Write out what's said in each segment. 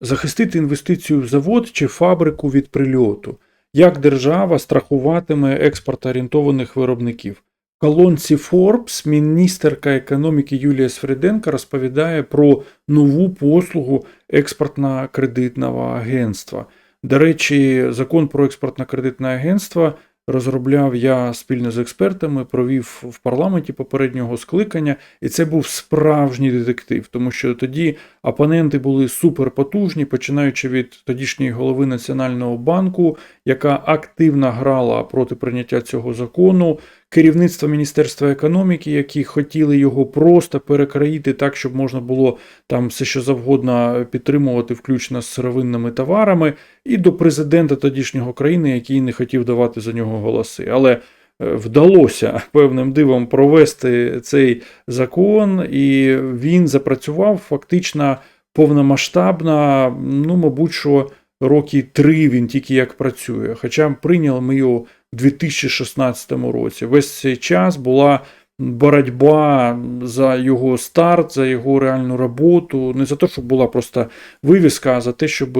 захистити інвестицію в завод чи фабрику від прильоту, як держава страхуватиме експортоорієнтованих виробників. В колонці Forbes міністерка економіки Юлія Сфреденка розповідає про нову послугу експортно-кредитного агентства. До речі, закон про експортно-кредитне агентство розробляв я спільно з експертами, провів в парламенті попереднього скликання, і це був справжній детектив, тому що тоді опоненти були суперпотужні, починаючи від тодішньої голови Національного банку, яка активно грала проти прийняття цього закону. Керівництво Міністерства економіки, які хотіли його просто перекроїти так, щоб можна було там все що завгодно підтримувати, включно з сировинними товарами, і до президента тодішнього країни, який не хотів давати за нього голоси. Але е, вдалося певним дивом провести цей закон, і він запрацював фактично повномасштабно, ну, мабуть, що роки три він тільки як працює. Хоча прийняли ми його в 2016 році. Весь цей час була боротьба за його старт, за його реальну роботу. Не за те, щоб була просто вивіска, а за те, щоб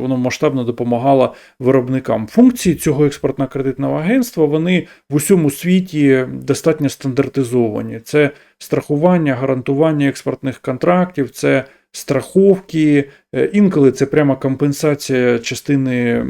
воно масштабно допомагало виробникам. Функції цього експортно-кредитного агентства вони в усьому світі достатньо стандартизовані. Це страхування, гарантування експортних контрактів. це страховки, інколи це прямо компенсація частини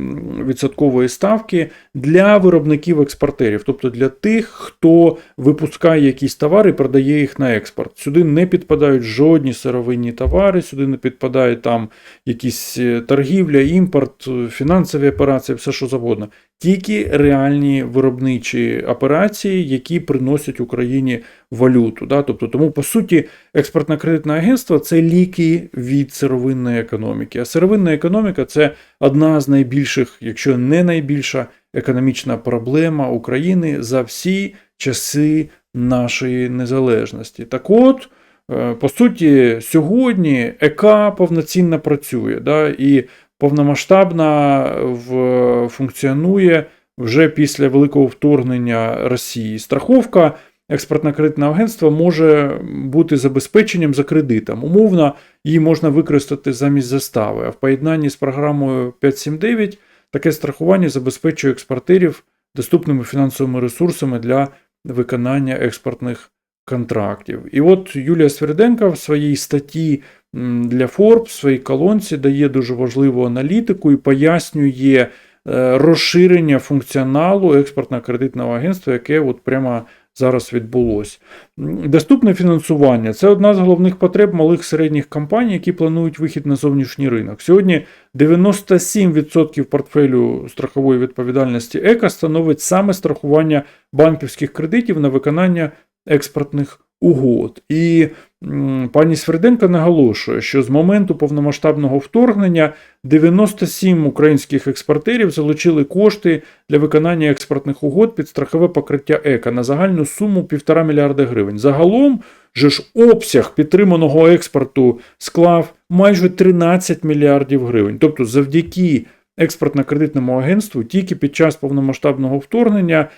відсоткової ставки для виробників-експортерів, тобто для тих, хто випускає якісь товари і продає їх на експорт. Сюди не підпадають жодні сировинні товари, сюди не підпадає там якісь е, торгівля, імпорт, фінансові операції, все що завгодно. Тільки реальні виробничі операції, які приносять Україні валюту. Да? Тобто, тому, по суті, експортно-кредитне агентство це ліки від сировинної економіки. А сировинна економіка це одна з найбільших, якщо не найбільша економічна проблема України за всі часи нашої незалежності. Так от. Е, по суті, сьогодні ЕК повноцінно працює, да, і повномасштабно функціонує вже після великого вторгнення Росії. Страховка експортно-кредитне агентство може бути забезпеченням за кредитом. Умовно, її можна використати замість застави. А в поєднанні з програмою 579 таке страхування забезпечує експортерів доступними фінансовими ресурсами для виконання експортних контрактів. І от Юлія Сверденка в своїй статті для Forbes, в своїй колонці дає дуже важливу аналітику і пояснює е, розширення функціоналу експортно-кредитного агентства, яке от прямо зараз відбулось. Доступне фінансування це одна з головних потреб малих середніх компаній, які планують вихід на зовнішній ринок. Сьогодні 97% портфелю страхової відповідальності ЕКА становить саме страхування банківських кредитів на виконання експортних угод. І пані Сверденко наголошує, що з моменту повномасштабного вторгнення 97 українських експортерів залучили кошти для виконання експортних угод під страхове покриття ЕКА на загальну суму 1,5 мільярда гривень. Загалом же ж обсяг підтриманого експорту склав майже 13 мільярдів гривень. Тобто, завдяки експортно-кредитному агентству тільки під час повномасштабного вторгнення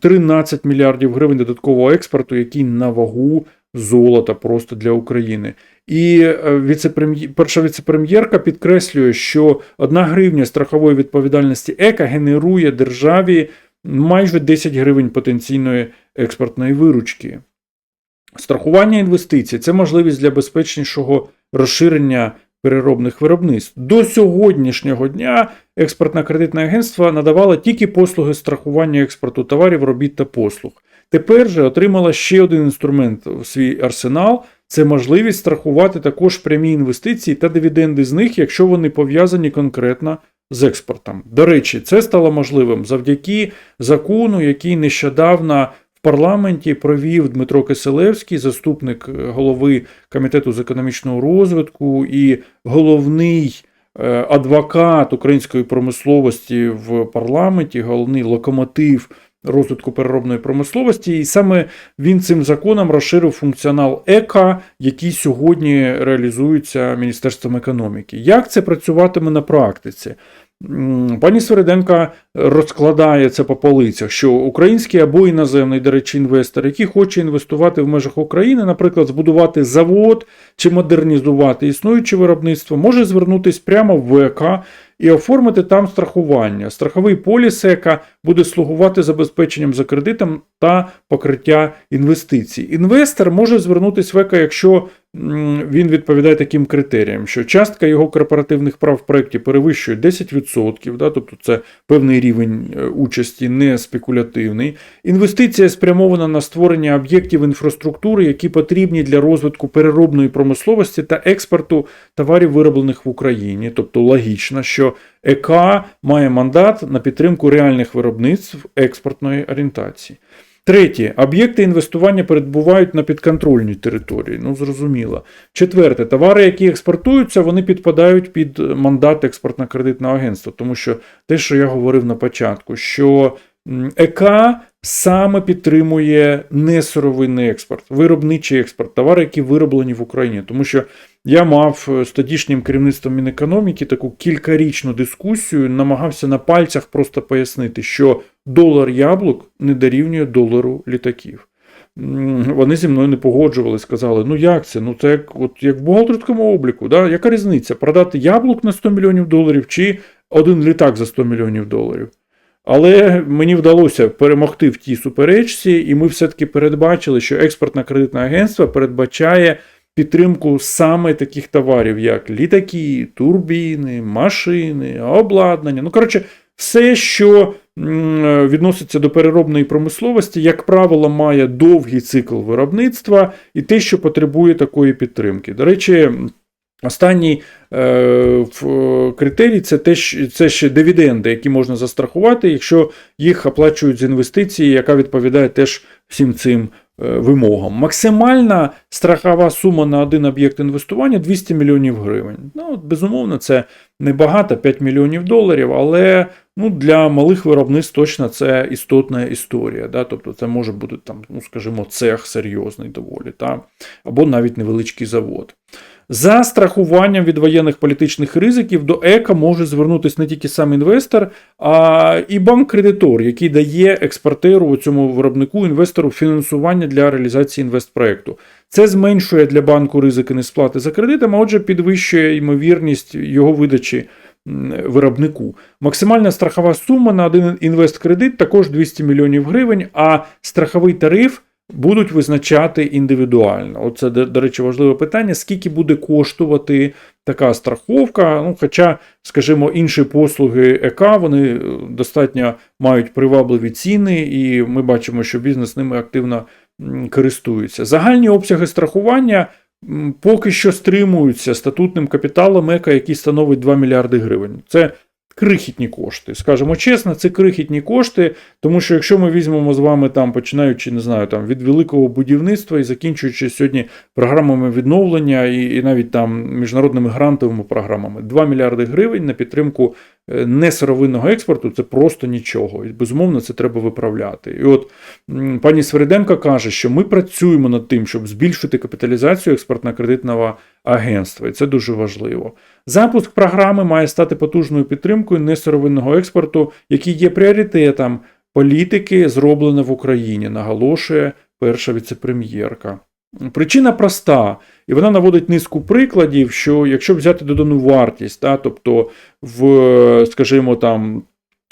13 мільярдів гривень додаткового експорту, який на вагу золота просто для України. І е, віце перша віцепрем'єрка підкреслює, що одна гривня страхової відповідальності ЕКА генерує державі майже 10 гривень потенційної експортної виручки. Страхування інвестицій це можливість для безпечнішого розширення переробних виробництв. До сьогоднішнього дня експортно-кредитне агентство надавало тільки послуги страхування експорту товарів, робіт та послуг. Тепер же отримала ще один інструмент в свій арсенал. Це можливість страхувати також прямі інвестиції та дивіденди з них, якщо вони пов'язані конкретно з експортом. До речі, це стало можливим завдяки закону, який нещодавно в парламенті провів Дмитро Киселевський, заступник е, голови комітету з економічного розвитку і головний е, адвокат української промисловості в парламенті, головний локомотив розвитку переробної промисловості. І саме він цим законом розширив функціонал ЕКА, який сьогодні реалізується Міністерством економіки. Як це працюватиме на практиці? Пані Свериденка розкладає це по полицях, що український або іноземний, до речі, інвестор, який хоче інвестувати в межах України, наприклад, збудувати завод чи модернізувати існуюче виробництво, може звернутися прямо в ВК і оформити там страхування. Страховий поліс ЕКА буде слугувати забезпеченням за кредитом та покриття інвестицій. Інвестор може звернутися в ЕКА, якщо він відповідає таким критеріям, що частка його корпоративних прав в проєкті перевищує 10%, да, тобто це певний рівень е, участі, не спекулятивний. Інвестиція спрямована на створення об'єктів інфраструктури, які потрібні для розвитку переробної промисловості та експорту товарів, вироблених в Україні. Тобто логічно, що ЕК має мандат на підтримку реальних виробництв експортної орієнтації. Третє. Об'єкти інвестування перебувають на підконтрольній території. Ну, зрозуміло. Четверте. Товари, які експортуються, вони підпадають під мандат експортно-кредитного агентства. Тому що те, що я говорив на початку, що ЕК саме підтримує несировинний експорт, виробничий експорт, товари, які вироблені в Україні. Тому що я мав з тодішнім керівництвом Мінекономіки таку кількарічну дискусію, намагався на пальцях просто пояснити, що долар яблук не дорівнює долару літаків. Вони зі мною не погоджували, сказали: ну як це? Ну це як, от, як в бухгалтерському обліку. Да? Яка різниця? Продати яблук на 100 мільйонів доларів чи один літак за 100 мільйонів доларів? Але мені вдалося перемогти в тій суперечці, і ми все-таки передбачили, що експортне кредитне агентство передбачає підтримку саме таких товарів, як літаки, турбіни, машини, обладнання. Ну, коротше, все, що відноситься до переробної промисловості, як правило, має довгий цикл виробництва і те, що потребує такої підтримки. До речі, Останній е, критерій це, те, це ще дивіденди, які можна застрахувати, якщо їх оплачують з інвестиції, яка відповідає теж всім цим е, вимогам. Максимальна страхова сума на один об'єкт інвестування 200 мільйонів гривень. Ну, безумовно, це небагато, 5 мільйонів доларів, але ну, для малих виробництв точно це істотна історія. Да? Тобто це може бути там, ну, скажімо, цех серйозний доволі, та? або навіть невеличкий завод. За страхуванням від воєнних політичних ризиків до ЕКА може звернутися не тільки сам інвестор, а і банк-кредитор, який дає експортеру цьому виробнику інвестору фінансування для реалізації інвестпроекту. Це зменшує для банку ризики несплати за кредитом, а отже, підвищує ймовірність його видачі виробнику. Максимальна страхова сума на один інвесткредит також 200 мільйонів гривень, а страховий тариф будуть визначати індивідуально. Оце, до, речі, важливе питання: скільки буде коштувати така страховка. Ну, хоча, скажімо, інші послуги ЕК вони е, достатньо мають привабливі ціни, і ми бачимо, що бізнес ними активно користується. Загальні обсяги страхування. Поки що стримуються статутним капіталом ЕКА, який становить 2 мільярди гривень. Це крихітні кошти. Скажемо чесно, це крихітні кошти, тому що якщо ми візьмемо з вами там, починаючи, не знаю, там від великого будівництва і закінчуючи сьогодні програмами відновлення і, і навіть там міжнародними грантовими програмами, 2 мільярди гривень на підтримку е, несировинного експорту це просто нічого. І безумовно, це треба виправляти. І от пані Свериденко каже, що ми працюємо над тим, щоб збільшити капіталізацію експортно-кредитного агентства, і це дуже важливо. Запуск програми має стати потужною підтримкою несировинного експорту, який є пріоритетом політики, зроблено в Україні, наголошує перша віцепрем'єрка. Причина проста, і вона наводить низку прикладів, що якщо взяти додану вартість, та, тобто в, скажімо, там,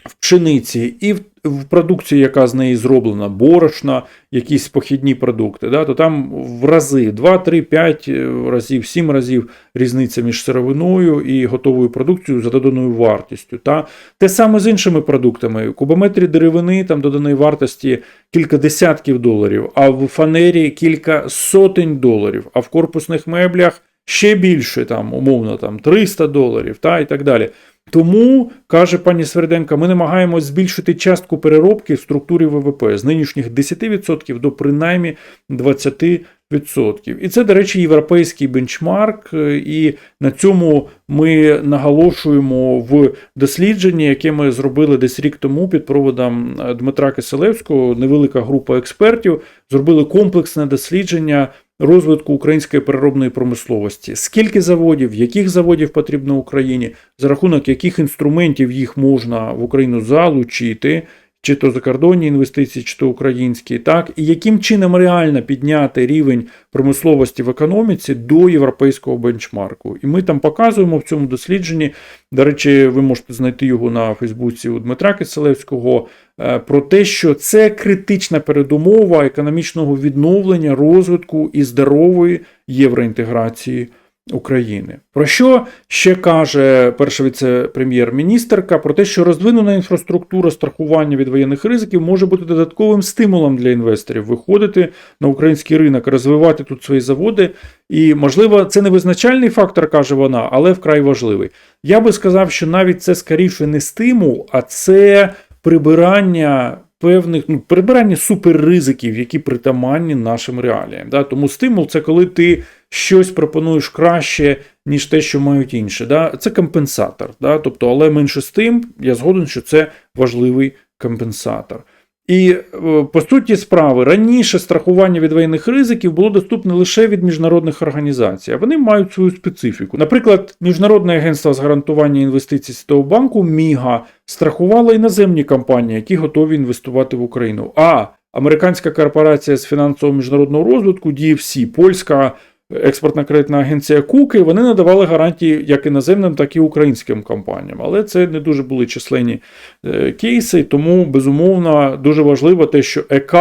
в пшениці і в, в продукції, яка з неї зроблена, борошна, якісь похідні продукти, да, то там в рази 2, 3, 5 разів, 7 разів різниця між сировиною і готовою продукцією за доданою вартістю. Та. Те саме з іншими продуктами. Кубометрі деревини там доданої вартості кілька десятків доларів, а в фанері кілька сотень доларів, а в корпусних меблях ще більше, там, умовно, там, 300 доларів та, і так далі. Тому, каже пані Сверденка, ми намагаємось збільшити частку переробки в структурі ВВП з нинішніх 10% до принаймні 20%. І це, до речі, європейський бенчмарк, е, і на цьому ми наголошуємо в дослідженні, яке ми зробили десь рік тому під проводом е, Дмитра Киселевського. Невелика група експертів зробили комплексне дослідження розвитку української переробної промисловості. Скільки заводів, яких заводів потрібно Україні, за рахунок яких інструментів їх можна в Україну залучити, чи то закордонні інвестиції, чи то українські, так, і яким чином реально підняти рівень промисловості в економіці до європейського бенчмарку. І ми там показуємо в цьому дослідженні. До речі, ви можете знайти його на Фейсбуці у Дмитра Киселевського. е, Про те, що це критична передумова економічного відновлення, розвитку і здорової євроінтеграції України. Про що ще каже перша віце-прем'єр-міністерка? Про те, що розвинена інфраструктура страхування від воєнних ризиків може бути додатковим стимулом для інвесторів виходити на український ринок, розвивати тут свої заводи. І, можливо, це не визначальний фактор, каже вона, але вкрай важливий. Я би сказав, що навіть це скоріше не стимул, а це прибирання. Певних ну, прибирання суперризиків, які притаманні нашим реаліям. Да? Тому стимул це коли ти щось пропонуєш краще, ніж те, що мають інші. Да? Це компенсатор. Да? Тобто, але менше з тим, я згоден, що це важливий компенсатор. І е, по суті справи раніше страхування від воєнних ризиків було доступне лише від міжнародних організацій, а вони мають свою специфіку. Наприклад, Міжнародне агентство з гарантування інвестицій Світового банку МІГА страхувало іноземні компанії, які готові інвестувати в Україну. А американська корпорація з фінансового міжнародного розвитку DFC, польська експортна кредитна агенція Куки, вони надавали гарантії як іноземним, так і українським компаніям. Але це не дуже були численні е, кейси, тому безумовно дуже важливо те, що ЕК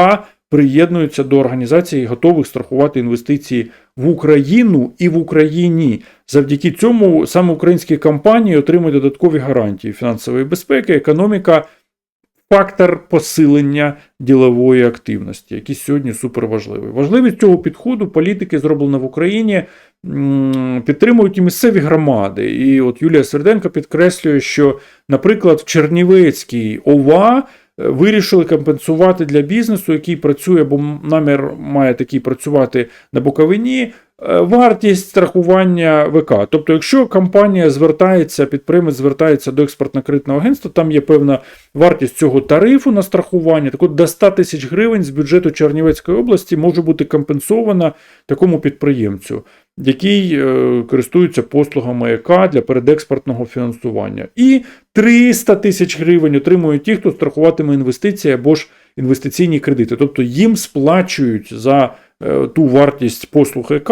приєднується до організацій, готових страхувати інвестиції в Україну і в Україні. Завдяки цьому саме українські компанії отримують додаткові гарантії фінансової безпеки, економіка. Фактор посилення ділової активності, який сьогодні суперважливий. Важливість цього підходу політики зроблено в Україні підтримують і місцеві громади. І от Юлія Серденко підкреслює, що, наприклад, в Чернівецькій ОВА вирішили компенсувати для бізнесу, який працює, або намір має такий працювати на Буковині. е, Вартість страхування ВК. Тобто, якщо компанія звертається, підприємець звертається до експортно-кредитного агентства, там є певна вартість цього тарифу на страхування. Так от до 100 тисяч гривень з бюджету Чернівецької області може бути компенсована такому підприємцю, який е, користується послугами ЕК для передекспортного фінансування. І 300 тисяч гривень отримують ті, хто страхуватиме інвестиції або ж інвестиційні кредити. Тобто їм сплачують за е, ту вартість послуг ЕК,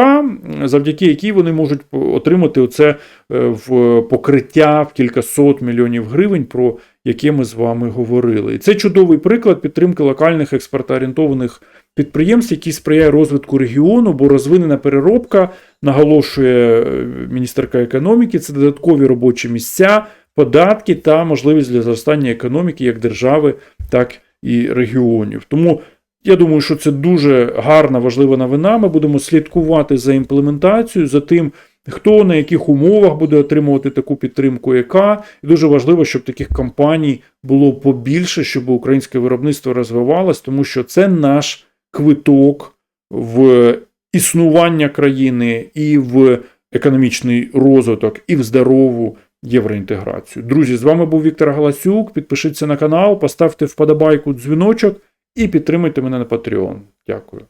завдяки якій вони можуть отримати оце е, в покриття в кількасот мільйонів гривень, про яке ми з вами говорили. І це чудовий приклад підтримки локальних експортоорієнтованих підприємств, які сприяє розвитку регіону, бо розвинена переробка, наголошує е, міністерка економіки, це додаткові робочі місця, податки та можливість для зростання економіки як держави, так і регіонів. Тому я думаю, що це дуже гарна, важлива новина. Ми будемо слідкувати за імплементацією, за тим, хто на яких умовах буде отримувати таку підтримку, яка і дуже важливо, щоб таких компаній було побільше, щоб українське виробництво розвивалось, тому що це наш квиток в існування країни і в економічний розвиток, і в здорову євроінтеграцію. Друзі, з вами був Віктор Галасюк. Підпишіться на канал, поставте вподобайку, дзвіночок і підтримуйте мене на Patreon. Дякую.